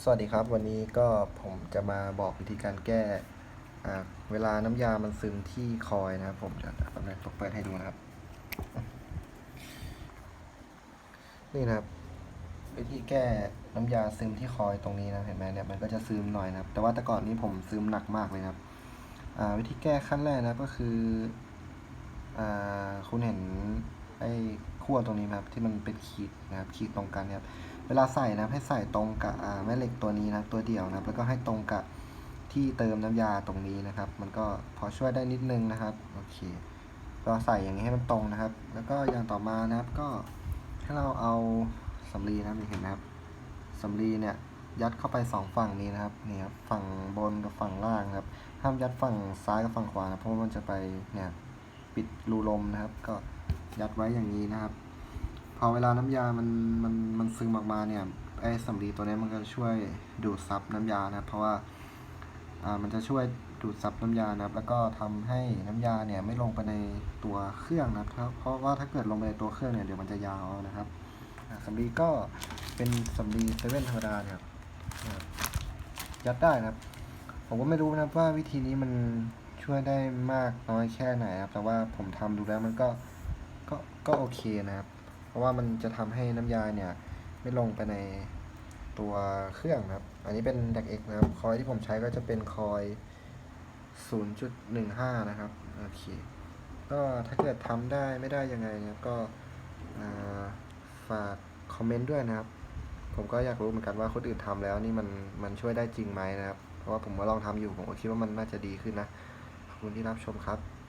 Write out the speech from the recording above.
สวัสดีครับวันนี้ก็ผมจะมาบอกวิธีการแก้เวลาน้ำยามันซึมที่คอยนะครับ ผมจะแป๊บนึงผมเปิดให้ดูนะครับ นี่นะครับ วิธีแก้น้ำยาซึมที่คอยตรงนี้นะเห็นไหมเนี่ยมันก็จะซึมหน่อยนะครับ แต่ว่าแต่ก่อนนี้ผมซึมหนักมากเลยครับวิธีแก้ขั้นแรกนะก็คืออคุณเห็น ไอ้ขั้วตรงนี้ไหมครับที่มันเป็นขีดนะครับขีดตรงกันนี่ยครับเวลาใส่นะครับให้ใส่ตรงกับแม่เหล็กตัวนี้นะครับตัวเดียวนะครับ แล้วก็ให้ตรงกับที่เติมน้ำยาตรงนี้นะครับ มันก็พอช่วยได้นิดนึงนะครับโอเคก็ใส่อย่างนี้ให้มันตรงนะครับ แล้วก็อย่างต่อมานะครับก็ให้เราเอาสำลีนะครับเห็นไหมครับสำลีเนี่ยยัดเข้าไปสองฝั่งนี้นะครับนี่ครับฝั่งบนกับฝั่งล่างครับห้ามยัดฝั่งซ้ายกับฝั่งขวานะเพราะว่ามันจะไปเนี่ยปิดรูลมนะครับก็ ยัดไว้อย่างนี้นะครับ พอเวลาน้ำยามันมันมันซึมออกมาเนี่ยไอ้สำลีตัวนี้มันก็ช่วยดูดซับน้ำยานะเพราะว่าอ่ามันจะช่วยดูดซับน้ำยานะครับ แล้วก็ทำให้น้ำยาเนี่ยไม่ลงไปในตัวเครื่องนะครับเพราะว่าถ้าเกิดลงไปในตัวเครื่องเนี่ยเดี๋ยวมันจะยาวนะครับสำลีก็เป็นสำลีเซเว่นธรรมดาเนี่ยครับยัดได้นะครับ ผมก็ไม่รู้นะครับว่าวิธีนี้มันช่วยได้มากน้อยแค่ไหนครับ แต่ว่าผมทำดูแล้วมันก็ ก็ก็โอเคนะครับ เพราะว่ามันจะทำให้น้ำยาเนี่ยไม่ลงไปในตัวเครื่องนะครับ อันนี้เป็นดักเอกนะครับ คอยที่ผมใช้ก็จะเป็นคอย 0.15 นะครับ โอเค ก็ถ้าเกิดทำได้ไม่ได้ยังไงเนี่ยก็ฝากคอมเมนต์ด้วยนะครับ ผมก็อยากรู้เหมือนกันว่าคนอื่นทำแล้วนี่มันมันช่วยได้จริงไหมนะครับ เพราะว่าผมก็ลองทำอยู่ผมก็คิดว่ามันน่าจะดีขึ้นนะ ขอบคุณที่รับชมครับ